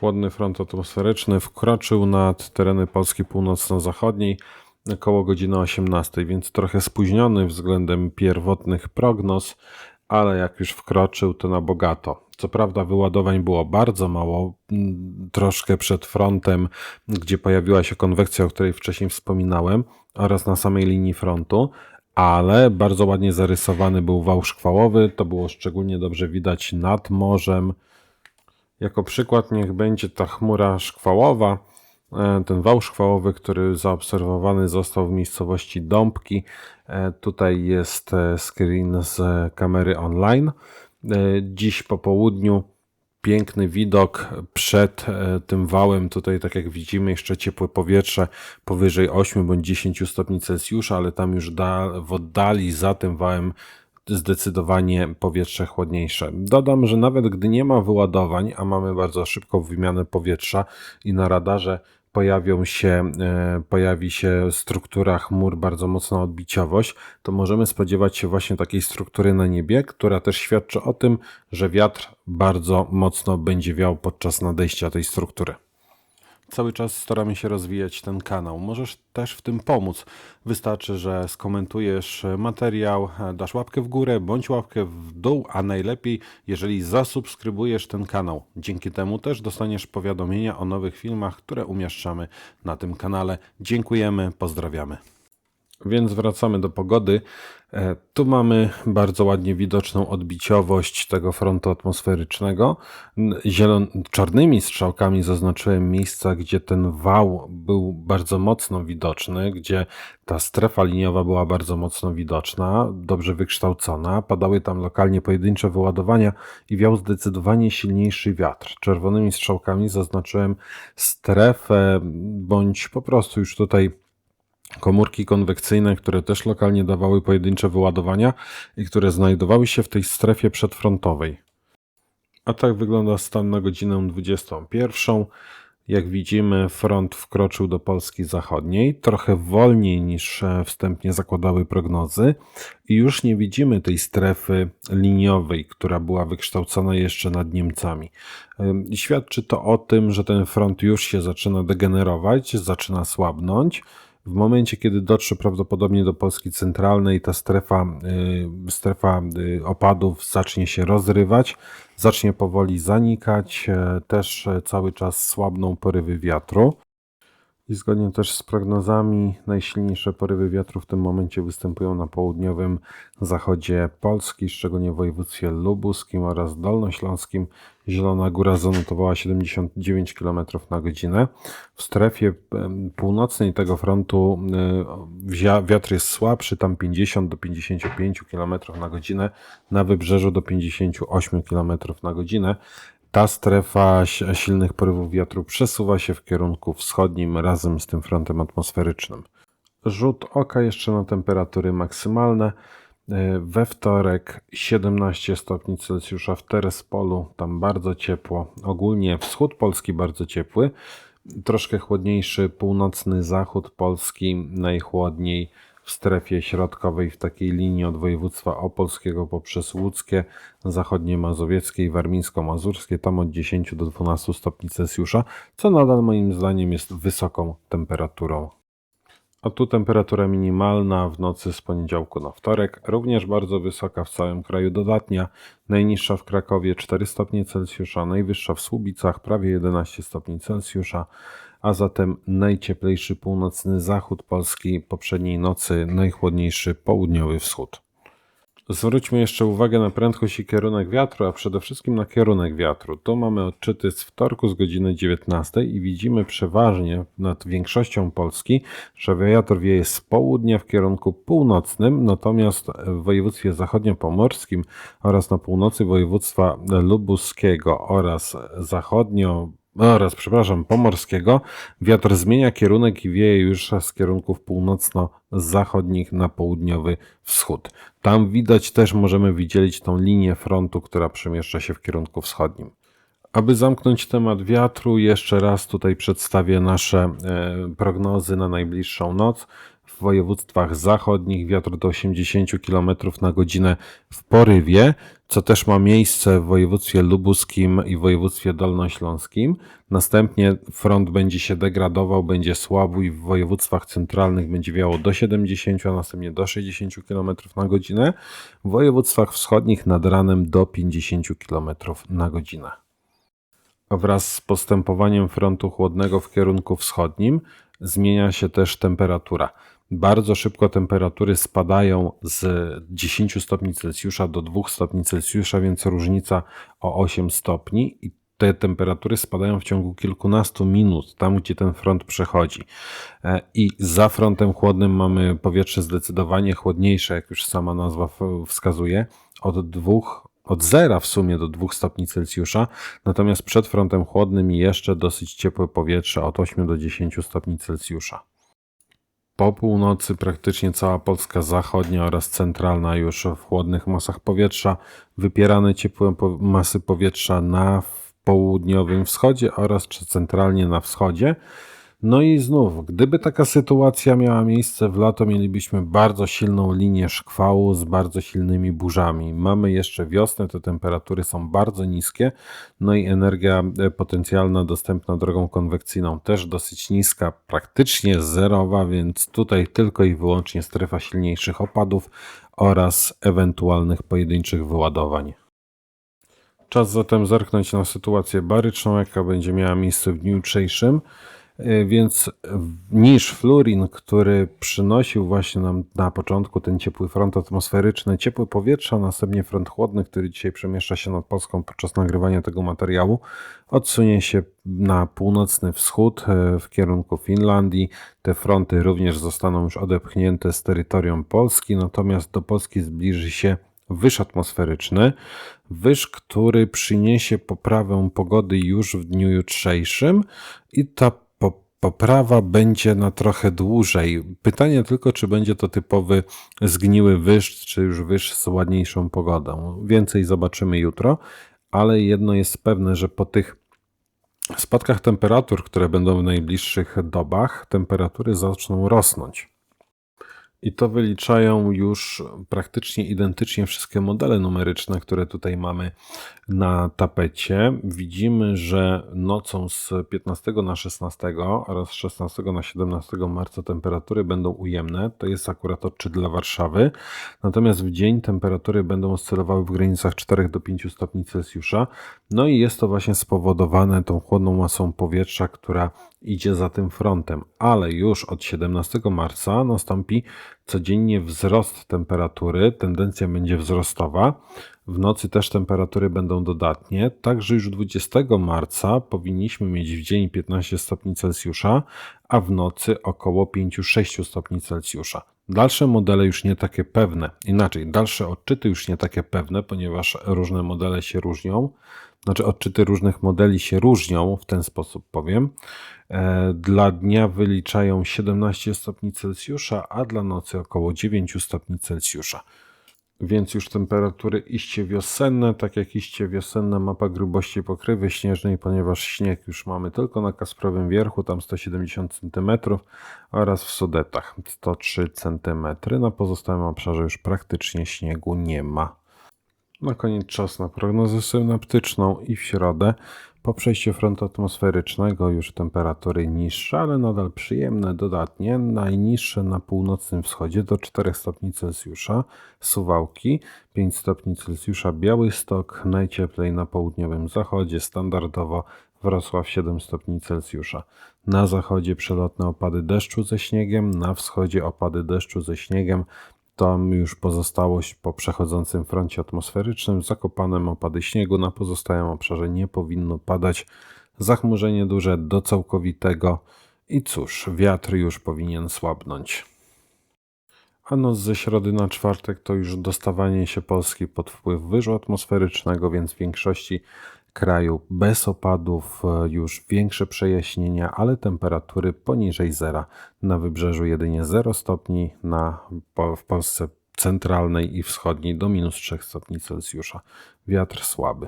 Chłodny front atmosferyczny wkroczył nad tereny Polski północno-zachodniej około godziny 18, więc trochę spóźniony względem pierwotnych prognoz, ale jak już wkroczył, to na bogato. Co prawda wyładowań było bardzo mało, mm, troszkę przed frontem, gdzie pojawiła się konwekcja, o której wcześniej wspominałem, oraz na samej linii frontu, ale bardzo ładnie zarysowany był wał szkwałowy. To było szczególnie dobrze widać nad morzem. Jako przykład niech będzie ta chmura szkwałowa, e, ten wał szkwałowy, który zaobserwowany został w miejscowości Dąbki. E, Tutaj jest e, screen z kamery online. Dziś po południu piękny widok przed tym wałem. Tutaj, tak jak widzimy, jeszcze ciepłe powietrze powyżej 8 bądź 10 stopni Celsjusza, ale tam już w oddali za tym wałem zdecydowanie powietrze chłodniejsze. Dodam, że nawet gdy nie ma wyładowań, a mamy bardzo szybką wymianę powietrza i na radarze pojawią się, e, pojawi się struktura chmur bardzo mocna odbiciowość, to możemy spodziewać się właśnie takiej struktury na niebie, która też świadczy o tym, że wiatr bardzo mocno będzie wiał podczas nadejścia tej struktury. Cały czas staramy się rozwijać ten kanał. Możesz też w tym pomóc. Wystarczy, że skomentujesz materiał, dasz łapkę w górę bądź łapkę w dół, a najlepiej, jeżeli zasubskrybujesz ten kanał. Dzięki temu też dostaniesz powiadomienia o nowych filmach, które umieszczamy na tym kanale. Dziękujemy, pozdrawiamy. Więc wracamy do pogody. E, Tu mamy bardzo ładnie widoczną odbiciowość tego frontu atmosferycznego. Zielon czarnymi strzałkami zaznaczyłem miejsca, gdzie ten wał był bardzo mocno widoczny, gdzie ta strefa liniowa była bardzo mocno widoczna, dobrze wykształcona. Padały tam lokalnie pojedyncze wyładowania i wiał zdecydowanie silniejszy wiatr. Czerwonymi strzałkami zaznaczyłem strefę, bądź po prostu już tutaj komórki konwekcyjne, które też lokalnie dawały pojedyncze wyładowania i które znajdowały się w tej strefie przedfrontowej. A tak wygląda stan na godzinę 21. Jak widzimy, front wkroczył do Polski zachodniej, trochę wolniej niż e, wstępnie zakładały prognozy, i już nie widzimy tej strefy liniowej, która była wykształcona jeszcze nad Niemcami. Świadczy to o tym, że ten front już się zaczyna degenerować, zaczyna słabnąć. W momencie, kiedy dotrze prawdopodobnie do Polski centralnej, ta strefa, y, strefa y, opadów zacznie się rozrywać, zacznie powoli zanikać, e, też e, cały czas słabną porywy wiatru. I zgodnie też z prognozami, najsilniejsze porywy wiatru w tym momencie występują na południowym zachodzie Polski, szczególnie w województwie lubuskim oraz dolnośląskim. Zielona Góra zanotowała 79 km na godzinę. W strefie północnej tego frontu y, wia- wiatr jest słabszy, tam 50 do 55 km na godzinę, na wybrzeżu do 58 km na godzinę. Ta strefa si- silnych porywów wiatru przesuwa się w kierunku wschodnim razem z tym frontem atmosferycznym. Rzut oka jeszcze na temperatury maksymalne. E, We wtorek 17 stopni Celsjusza w Terespolu, tam bardzo ciepło. Ogólnie wschód Polski bardzo ciepły, troszkę chłodniejszy północny zachód Polski, najchłodniej w strefie środkowej w takiej linii od województwa opolskiego poprzez łódzkie, zachodnie mazowieckie i warmińsko-mazurskie, tam od 10 do 12 stopni Celsjusza, co nadal moim zdaniem jest wysoką temperaturą. A tu temperatura minimalna w nocy z poniedziałku na wtorek, również bardzo wysoka w całym kraju dodatnia. Najniższa w Krakowie 4 stopnie Celsjusza, najwyższa w Słubicach prawie 11 stopni Celsjusza, a zatem najcieplejszy północny zachód Polski poprzedniej nocy, najchłodniejszy południowy wschód. Zwróćmy jeszcze uwagę na prędkość i kierunek wiatru, a przede wszystkim na kierunek wiatru. Tu mamy odczyty z wtorku z godziny 19 i widzimy przeważnie nad większością Polski, że wiatr wieje z południa w kierunku północnym, natomiast w województwie zachodniopomorskim oraz na północy województwa lubuskiego oraz zachodnio oraz, przepraszam, pomorskiego, wiatr zmienia kierunek i wieje już z kierunków północno-zachodnich na południowy wschód. Tam widać też, możemy widzieć tą linię frontu, która przemieszcza się w kierunku wschodnim. Aby zamknąć temat wiatru, jeszcze raz tutaj przedstawię nasze e, prognozy na najbliższą noc. W województwach zachodnich wiatr do 80 km na godzinę w porywie, co też ma miejsce w województwie lubuskim i województwie dolnośląskim. Następnie front będzie się degradował, będzie słabł i w województwach centralnych będzie wiało do 70, a następnie do 60 km na godzinę. W województwach wschodnich nad ranem do 50 km na godzinę. Wraz z postępowaniem frontu chłodnego w kierunku wschodnim zmienia się też temperatura. Bardzo szybko temperatury spadają z 10 stopni Celsjusza do 2 stopni Celsjusza, więc różnica o 8 stopni i te temperatury spadają w ciągu kilkunastu minut, tam gdzie ten front przechodzi. E, I za frontem chłodnym mamy powietrze zdecydowanie chłodniejsze, jak już sama nazwa wskazuje, od dwóch od zera w sumie do 2 stopni Celsjusza, natomiast przed frontem chłodnym jeszcze dosyć ciepłe powietrze od 8 do 10 stopni Celsjusza. Po północy praktycznie cała Polska zachodnia oraz centralna już w chłodnych masach powietrza, wypierane ciepłe masy powietrza na południowym wschodzie oraz centralnie na wschodzie. No i znów, gdyby taka sytuacja miała miejsce w lato, mielibyśmy bardzo silną linię szkwału z bardzo silnymi burzami. Mamy jeszcze wiosnę, te temperatury są bardzo niskie, no i energia e, potencjalna dostępna drogą konwekcyjną też dosyć niska, praktycznie zerowa, więc tutaj tylko i wyłącznie strefa silniejszych opadów oraz ewentualnych pojedynczych wyładowań. Czas zatem zerknąć na sytuację baryczną, jaka będzie miała miejsce w dniu jutrzejszym. E, więc niż fluorin, który przynosił właśnie nam na początku ten ciepły front atmosferyczny, ciepłe powietrze, a następnie front chłodny, który dzisiaj przemieszcza się nad Polską podczas nagrywania tego materiału, odsunie się na północny wschód e, w kierunku Finlandii. Te fronty również zostaną już odepchnięte z terytorium Polski, natomiast do Polski zbliży się wyż atmosferyczny, wyż, który przyniesie poprawę pogody już w dniu jutrzejszym i ta poprawa będzie na trochę dłużej. Pytanie tylko, czy będzie to typowy zgniły wyż, czy już wyż z ładniejszą pogodą. Więcej zobaczymy jutro, ale jedno jest pewne, że po tych spadkach temperatur, które będą w najbliższych dobach, temperatury zaczną rosnąć. I to wyliczają już praktycznie identycznie wszystkie modele numeryczne, które tutaj mamy na tapecie. Widzimy, że nocą z 15 na 16 oraz 16 na 17 marca temperatury będą ujemne. To jest akurat odczyt dla Warszawy. Natomiast w dzień temperatury będą oscylowały w granicach 4 do 5 stopni Celsjusza. No i jest to właśnie spowodowane tą chłodną masą powietrza, która idzie za tym frontem, ale już od 17 marca nastąpi codziennie wzrost temperatury, tendencja będzie wzrostowa. W nocy też temperatury będą dodatnie, także już 20 marca powinniśmy mieć w dzień 15 stopni Celsjusza, a w nocy około 5-6 stopni Celsjusza. Dalsze modele już nie takie pewne, inaczej, dalsze odczyty już nie takie pewne, ponieważ różne modele się różnią znaczy odczyty różnych modeli się różnią, w ten sposób powiem. E, dla dnia wyliczają 17 stopni Celsjusza, a dla nocy około 9 stopni Celsjusza. Więc już temperatury iście wiosenne, tak jak iście wiosenne mapa grubości pokrywy śnieżnej, ponieważ śnieg już mamy tylko na Kasprowym Wierchu, tam 170 cm oraz w Sudetach 103 cm. Na pozostałym obszarze już praktycznie śniegu nie ma. Na koniec czas na prognozę synaptyczną i w środę po przejściu frontu atmosferycznego już temperatury niższe, ale nadal przyjemne dodatnie, najniższe na północnym wschodzie do 4 stopni Celsjusza, Suwałki, 5 stopni Celsjusza, Białystok, najcieplej na południowym zachodzie, standardowo Wrocław 7 stopni Celsjusza. Na zachodzie przelotne opady deszczu ze śniegiem, na wschodzie opady deszczu ze śniegiem, tam już pozostałość po przechodzącym froncie atmosferycznym, zakopanem opady śniegu na pozostałym obszarze nie powinno padać. Zachmurzenie duże do całkowitego i cóż, wiatr już powinien słabnąć. A noc ze środy na czwartek to już dostawanie się Polski pod wpływ wyżu atmosferycznego, więc w większości kraju bez opadów, e, już większe przejaśnienia, ale temperatury poniżej zera. Na wybrzeżu jedynie 0 stopni, na, w Polsce centralnej i wschodniej do minus 3 stopni Celsjusza. Wiatr słaby.